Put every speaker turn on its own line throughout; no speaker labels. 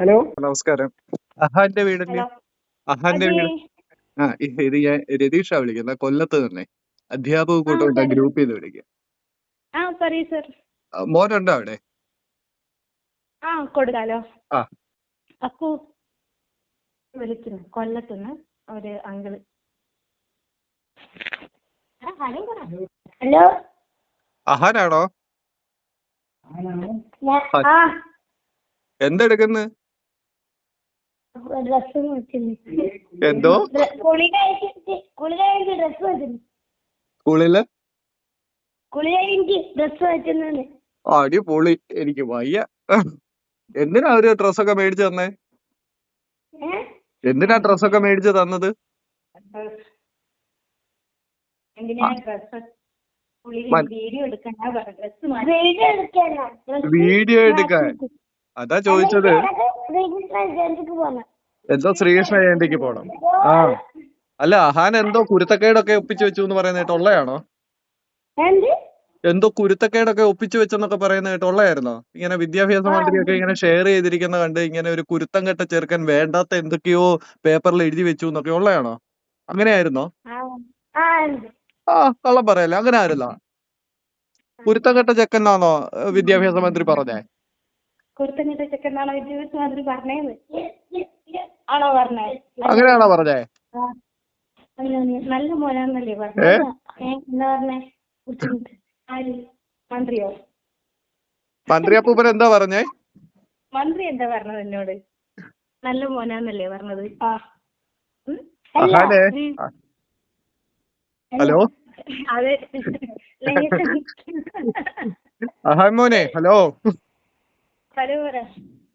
Hello
നമസ്കാരം. അഹാന്റെ വീടല്ലേ അഹാന്റെ വീട്. ആ ഇത് ഞാൻ രതീഷാ വിളിക്കുന്നത്. കൊല്ലത്ത് തന്നെ. അധ്യാപക കൂട്ടം
ഗ്രൂപ്പിൽ
ഗ്രൂപ്പ് ചെയ്ത് വിളിക്കാം മോനുണ്ടോ അവിടെ?
ആ കൊടുക്കാലോ.
ആ.
അക്കു വിളിക്കുന്നു. കൊല്ലത്തുനിന്ന് ഒരു അങ്കിൾ. ഹലോ.
അഹാനാണോ? എന്തെടുക്കുന്നു?
ഡ്രസ്
എന്തോ?
കുളി കഴിച്ചിട്ട് കുളി കഴിഞ്ഞിട്ട് ഡ്രസ് വെച്ചിരുന്നു
സ്കൂളിൽ
കുളി കഴിഞ്ഞിട്ട് ഡ്രസ് വെച്ചിരുന്നു
അടിപൊളി എനിക്ക് വയ്യ. എന്തിനാ അവർ ഡ്രസ്സൊക്കെ മേടിച്ചു തന്നേ? എന്തിനാ ഡ്രസ്സൊക്കെ മേടിച്ചു തന്നത്?
വീഡിയോ
എടുക്കാൻ അതാ ചോദിച്ചത്. എന്തോ ശ്രീകൃഷ്ണ ജയന്തിക്ക് പോണം. ആ. അല്ല അഹാൻ എന്തോ കുരുത്തക്കേടൊക്കെ ഒപ്പിച്ചു വെച്ചു എന്ന് പറയുന്ന കേട്ടോ ഉള്ളയാണോ
എന്ത്?
കുരുത്തക്കേടൊക്കെ ഒപ്പിച്ചു വെച്ചെന്നൊക്കെ പറയുന്ന കേട്ടോ ഉള്ളയായിരുന്നോ ഇങ്ങനെ വിദ്യാഭ്യാസ മന്ത്രിയൊക്കെ ഇങ്ങനെ ഷെയർ ചെയ്തിരിക്കുന്ന കണ്ട് ഇങ്ങനെ ഒരു കുരുത്തം കെട്ട ചെറുക്കൻ വേണ്ടാത്ത എന്തൊക്കെയോ പേപ്പറിൽ എഴുതി വെച്ചു എന്നൊക്കെ ഉള്ളയാണോ അങ്ങനെയായിരുന്നോ?
ആ.
കള്ളം പറയല്ലേ അങ്ങനെ ആരല്ല കുരുത്തം കെട്ട ചെക്കനാണോ വിദ്യാഭ്യാസ മന്ത്രി പറഞ്ഞേ?
കുരുത്തങ്ങിട്ട ചെക്കനാണോ വിദ്യാഭ്യാസ മന്ത്രി പറഞ്ഞേന്ന്? ആണോ പറഞ്ഞേ?
അങ്ങനെയാണോ പറഞ്ഞേ?
നല്ല മോനാന്നല്ലേ
ഏ?
പറഞ്ഞേ എന്താ പറഞ്ഞേ? കുരുത്തങ്ങിട്ട് ആര്? മന്ത്രിയോ?
മന്ത്രി അപ്പൂപ്പൻ എന്താ പറഞ്ഞേ?
മന്ത്രി എന്താ പറഞ്ഞത് എന്നോട്? നല്ല മോനാന്നല്ലേ പറഞ്ഞത്.
ഹലോ.
അതെ.
മോനെ ഹലോ.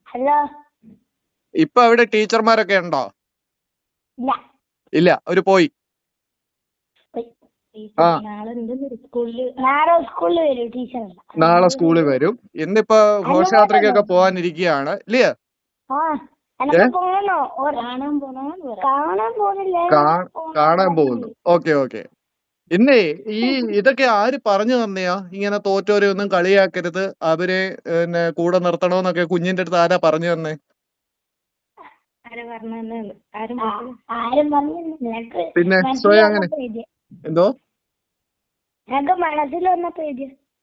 ഹലോ?
ഇപ്പൊ അവിടെ ടീച്ചർമാരൊക്കെ ഉണ്ടോ?
ഇല്ല.
അവർ പോയി.
നാളെ സ്കൂളിൽ വരും ടീച്ചർ
നാളെ സ്കൂളിൽ വരും. ഇന്നിപ്പോ ഘോഷയാത്രയ്ക്കൊക്കെ പോവാനിരിക്കുകയാണ് ഇല്ലേ
കാണാൻ
പോകുന്നു. Okay okay. ഇന്നേ ഈ ഇതൊക്കെ ആര് പറഞ്ഞു തന്നെയാ? ഇങ്ങനെ തോറ്റോരെ ഒന്നും കളിയാക്കരുത്. അവരെ പിന്നെ കൂടെ നിർത്തണോന്നൊക്കെ കുഞ്ഞിന്റെ അടുത്ത് ആരാ പറഞ്ഞു തന്നെ?
ആരും പറഞ്ഞു ആരും ആരും പറഞ്ഞു നിനക്ക്
പിന്നെ സ്വയം അങ്ങനെ എന്തോ?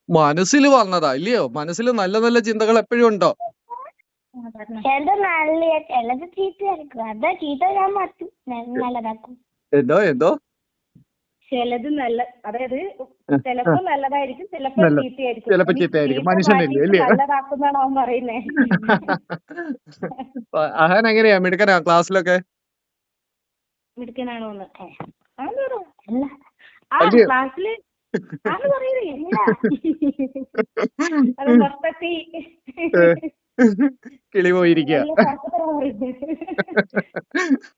മനസ്സിൽ
വന്നതാ ഇല്ലയോ? മനസ്സിൽ നല്ല നല്ല ചിന്തകൾ എപ്പോഴും ഉണ്ടോ? എന്തോ എന്തോ?
ചിലത് നല്ല അതായത് ചിലപ്പോ നല്ലതായിരിക്കും ചിലപ്പോ ചീത്തയായിരിക്കും.
ചിലപ്പോ ചീത്തയായിരിക്കും.
ചീത്ത
മനുഷ്യനല്ലേ, അല്ലേ?
നല്ലതാക്കുന്നാണ് അവൻ പറയുന്നേ
അഹാൻ എങ്ങനെയാ? മിടുക്കനാ ക്ലാസ്സിലൊക്കെ?
മിടുക്കനാണോ അല്ല. ആ ക്ലാസ്സിൽ ഇല്ല. അത്
കിളി പോയിരിക്കുക.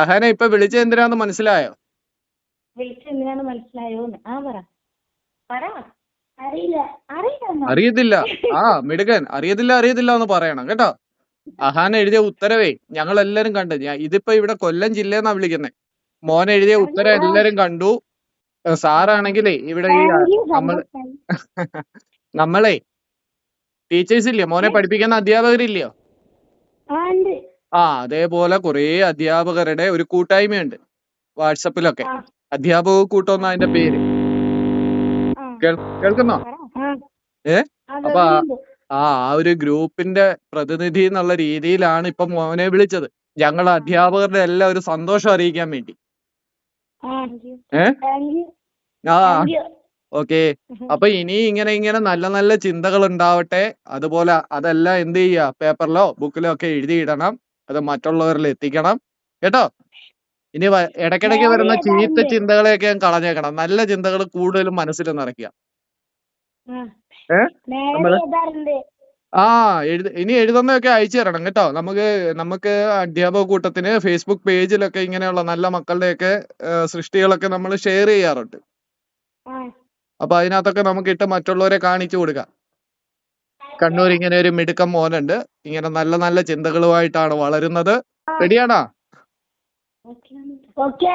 അഹാനെ ഇപ്പൊ വിളിച്ചത് എന്തിനാന്ന് മനസ്സിലായോ?
വിളിച്ചെന്തിനാണ് മനസ്സിലായോന്ന്? ആ പറ. പറ. അറിയില്ല. അറിയില്ല
അറിയത്തില്ല. ആ മിടുകൻ അറിയത്തില്ല അറിയത്തില്ല എന്ന് പറയണം കേട്ടോ? അഹാൻ എഴുതിയ ഉത്തരവേ ഞങ്ങൾ എല്ലാരും കണ്ടു. ഞാൻ ഇതിപ്പോ ഇവിടെ കൊല്ലം ജില്ലയെന്നാ വിളിക്കുന്നത് മോൻ എഴുതിയ ഉത്തരം എല്ലാരും കണ്ടു. സാറാണെങ്കിലേ ഇവിടെ ഈ നമ്മൾ നമ്മളെ ടീച്ചേഴ്സ് ഇല്ലയോ മോനെ പഠിപ്പിക്കുന്ന അധ്യാപകരില്ലയോ?
ആ
അതേപോലെ കുറേ അധ്യാപകരുടെ ഒരു കൂട്ടായ്മയുണ്ട് വാട്സപ്പിലൊക്കെ. അധ്യാപക കൂട്ടം അതിന്റെ പേര്. കേൾക്കുന്നോ. ഏ? അപ്പൊ ആ- ആ ഒരു ഗ്രൂപ്പിന്റെ പ്രതിനിധി എന്നുള്ള രീതിയിലാണ് ഇപ്പൊ മോനെ വിളിച്ചത്. ഞങ്ങൾ അധ്യാപകരുടെ എല്ലാം ഒരു സന്തോഷം അറിയിക്കാൻ വേണ്ടി. ഏ? ആ. ഓക്കെ. അപ്പൊ ഇനി ഇങ്ങനെ ഇങ്ങനെ നല്ല നല്ല ചിന്തകൾ ഉണ്ടാവട്ടെ. അതുപോലെ അതെല്ലാം എന്ത് ചെയ്യാ? പേപ്പറിലോ ബുക്കിലോ ഒക്കെ എഴുതിയിടണം. അത് മറ്റുള്ളവരിൽ എത്തിക്കണം. കേട്ടോ? ഇനി ഇടയ്ക്കിടയ്ക്ക് വരുന്ന ചീത്ത ചിന്തകളെയൊക്കെ ഞാൻ കളഞ്ഞേക്കണം. നല്ല ചിന്തകൾ കൂടുതലും മനസ്സിൽ നിറയ്ക്കുക.
ആ.
എഴുത ഇനി എഴുതുന്നതൊക്കെ അയച്ചു തരണം കേട്ടോ. നമുക്ക് നമുക്ക് അധ്യാപക കൂട്ടത്തിന് ഫേസ്ബുക്ക് പേജിലൊക്കെ ഇങ്ങനെയുള്ള നല്ല മക്കളുടെയൊക്കെ സൃഷ്ടികളൊക്കെ നമ്മൾ ഷെയർ ചെയ്യാറുണ്ട്. അപ്പൊ അതിനകത്തൊക്കെ നമുക്ക് ഇട്ട് മറ്റുള്ളവരെ കാണിച്ചു കൊടുക്കാം. കണ്ണൂർ ഇങ്ങനെ ഒരു മിടുക്കൻ മോനുണ്ട്. ഇങ്ങനെ നല്ല നല്ല ചിന്തകളുമായിട്ടാണ് വളരുന്നത്. റെഡിയാണോ
ഓക്കെ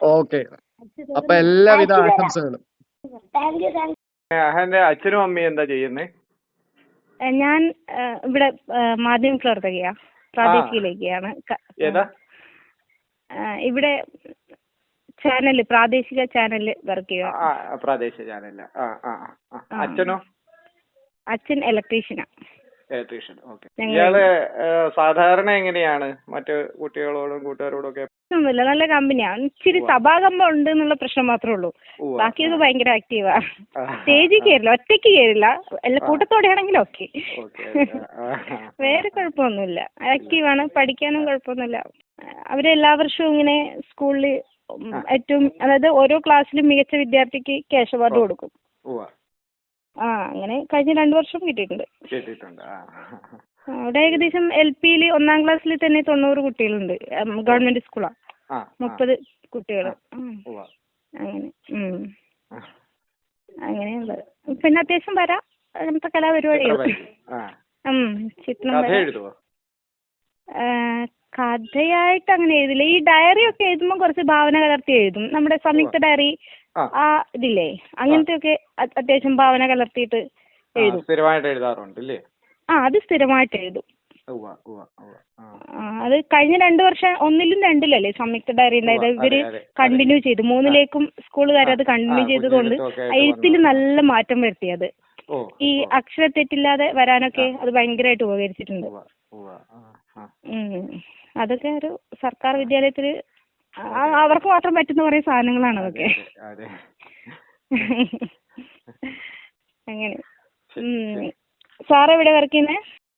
ഓക്കെ അപ്പൊ എല്ലാവിധ. ആശംസകളും. അഹന്റെ അച്ഛനും അമ്മയും എന്താ ചെയ്യുന്നേ?
ഞാൻ ഇവിടെ മാധ്യമ പ്രവർത്തകയാ. പ്രാദേശികയിലേക്കാണ്.
ഏതാ?
ഇവിടെ ചാനൽ പ്രാദേശിക ചാനലിൽ വർക്ക് ചെയ്യുക
പ്രാദേശിക ആ. അച്ഛനോ?
അച്ഛൻ ഇലക്ട്രീഷ്യനാ
ഇലക്ട്രീഷ്യൻ ഓക്കെ ഇയാൾ സാധാരണ എങ്ങനെയാണ്? മറ്റു കുട്ടികളോടും കൂട്ടുകാരോടും ഒക്കെ?
ഒന്നുമില്ല. നല്ല കമ്പനിയാണ് ഇച്ചിരി. സഭാകമ്പം ഉണ്ട് എന്നുള്ള പ്രശ്നം മാത്രമേ ഉള്ളൂ. ബാക്കിയൊക്കെ ഭയങ്കര ആക്റ്റീവാ. സ്റ്റേജിൽ കയറില്ല ഒറ്റയ്ക്ക് കയറില്ല. കൂട്ടത്തോടെ ആണെങ്കിൽ ഓക്കെ. വേറെ കുഴപ്പമൊന്നുമില്ല. ആക്റ്റീവാണ് പഠിക്കാനും കുഴപ്പമൊന്നുമില്ല. അവർ എല്ലാ വർഷവും ഇങ്ങനെ സ്കൂളിൽ ഏറ്റവും അതായത് ഓരോ ക്ലാസ്സിലും മികച്ച വിദ്യാർത്ഥിക്ക് ക്യാഷ് അവാർഡ് കൊടുക്കും. ആ അങ്ങനെ കഴിഞ്ഞ രണ്ട് വർഷം കിട്ടിയിട്ടുണ്ട്. അവിടെ ഏകദേശം എൽ പിയിൽ ഒന്നാം ക്ലാസ്സിൽ തന്നെ തൊണ്ണൂറ് കുട്ടികളുണ്ട് ഗവൺമെന്റ് സ്കൂളാ. മുപ്പത് കുട്ടികൾ. അങ്ങനെ. അങ്ങനെയുള്ളത്. പിന്നെ അത്യാവശ്യം വരാം അങ്ങനത്തെ കലാപരിപാടികൾ
ചിത്രം
കഥയായിട്ട് അങ്ങനെ എഴുതില്ല. ഈ ഡയറി ഒക്കെ എഴുതുമ്പോൾ കുറച്ച് ഭാവന കലർത്തി എഴുതും. നമ്മുടെ സംയുക്ത ഡയറി
ആ.
ഇതില്ലേ? അങ്ങനത്തെ ഒക്കെ അത്യാവശ്യം ഭാവന കലർത്തിയിട്ട് എഴുതും.
സ്ഥിരമായിട്ട് എഴുതാറുണ്ട്
ആ അത് സ്ഥിരമായിട്ട് എഴുതും. അത് കഴിഞ്ഞ രണ്ടു വർഷം ഒന്നിലും രണ്ടിലല്ലേ സംയുക്ത ഡയറി ഉണ്ടായത്?
ഇവർ.
കണ്ടിന്യൂ ചെയ്തു. മൂന്നിലേക്കും സ്കൂളുകാർ അത് കണ്ടിന്യൂ ചെയ്തതുകൊണ്ട് എഴുത്തിൽ നല്ല മാറ്റം വരുത്തിയത്. ഈ
അക്ഷര
തെറ്റില്ലാതെ വരാനൊക്കെ അത് ഭയങ്കരമായിട്ട് ഉപകരിച്ചിട്ടുണ്ട്. അതൊക്കെ ഒരു സർക്കാർ വിദ്യാലയത്തിൽ അവർക്ക് മാത്രം പറ്റുന്ന കുറേ സാധനങ്ങളാണ് അതൊക്കെ.
അതെ, അതെ.
അങ്ങനെ. സാർ എവിടെ വർക്ക് ചെയ്യുന്നത്